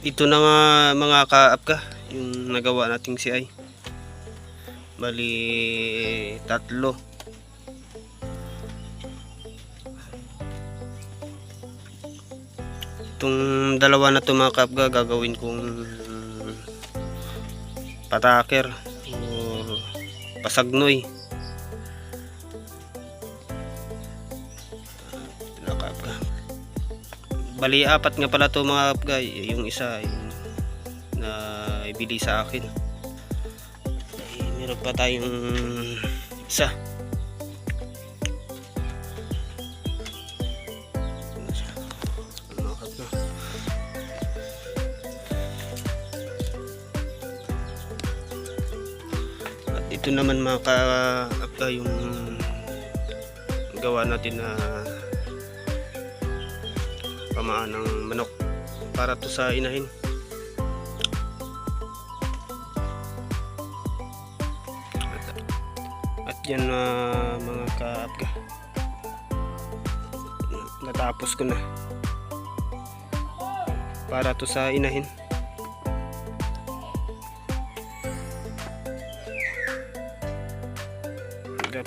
ito na nga mga kaapka yung nagawa nating CI bali tatlo. Itong dalawa na to mga kaapka gagawin kong pataker or pasagnoy Bali, apat nga pala to mga kapgay. Yung isa yung na ibili sa akin. Ay, meron pa tayong isa. Ito naman mga kapgay yung gawa natin na pamaan ng manok para to sa inahin. At, at yan na mga kaapga. Natapos ko na. Para to sa inahin.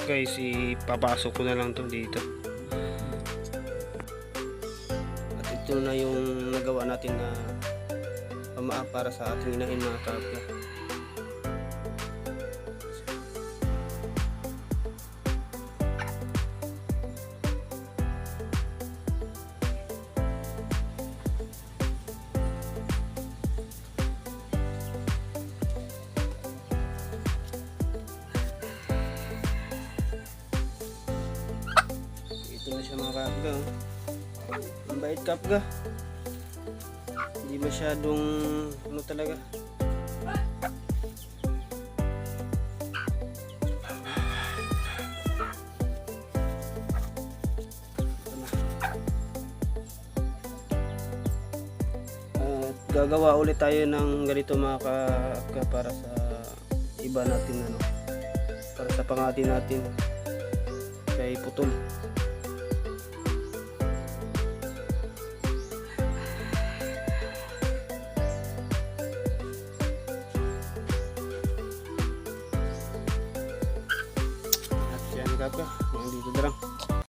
Guys, ipapasok ko na lang to dito. Ito na yung nagawa natin na pamaa para sa ating inahin mga kapya. Ito na siya mga kapga. Oh. Ang bait kapga. Hindi masyadong ano talaga. Gagawa ulit tayo ng ganito mga kapga para sa iba natin ano para sa pangati natin kay putol At yan kaka, mga dito na lang.